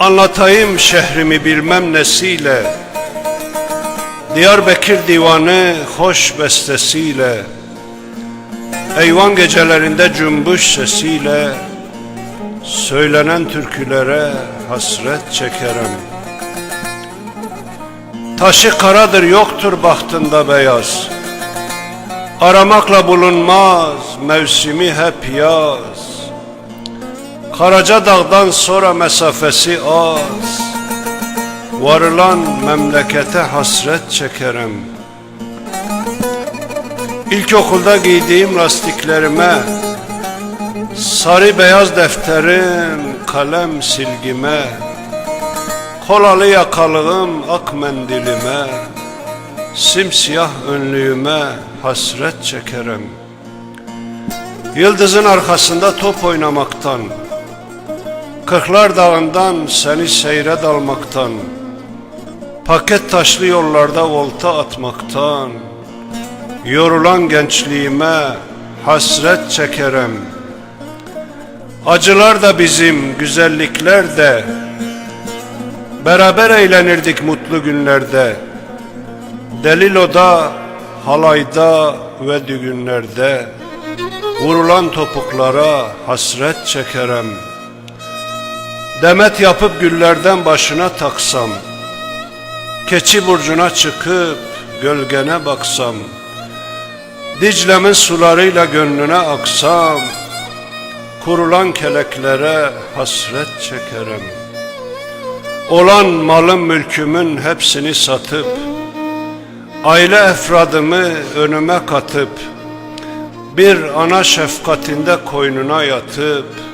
Anlatayım şehrimi bilmem nesiyle. Diyarbakır divanı hoş bestesiyle. Eyvan gecelerinde cümbüş sesiyle Söylenen türkülere hasret çekerim. Taşı karadır yoktur bahtında beyaz. Aramakla bulunmaz mevsimi hep yaz Karaca dağdan sonra mesafesi az. Varılan memlekete hasret çekerim İlkokulda giydiğim lastiklerime Sarı beyaz defterim, kalem silgime Kolalı yakalığım ak mendilime Simsiyah önlüğüme hasret çekerim Yıldızın arkasında top oynamaktan Kırklar dağından seni seyre dalmaktan Paket taşlı yollarda volta atmaktan Yorulan gençliğime hasret çekerim Acılar da bizim, güzellikler de Beraber eğlenirdik mutlu günlerde. Delilo'da, halayda ve düğünlerde Vurulan topuklara hasret çekerem Demet yapıp güllerden başına taksam Keçi burcuna çıkıp gölgene baksam Dicle'min sularıyla gönlüne aksam Kurulan keleklere hasret çekerim. Olan malım mülkümün hepsini satıp Aile efradımı önüme katıp Bir ana şefkatinde koynuna yatıp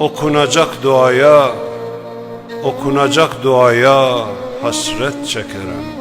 Okunacak duaya Okunacak duaya hasret çekerim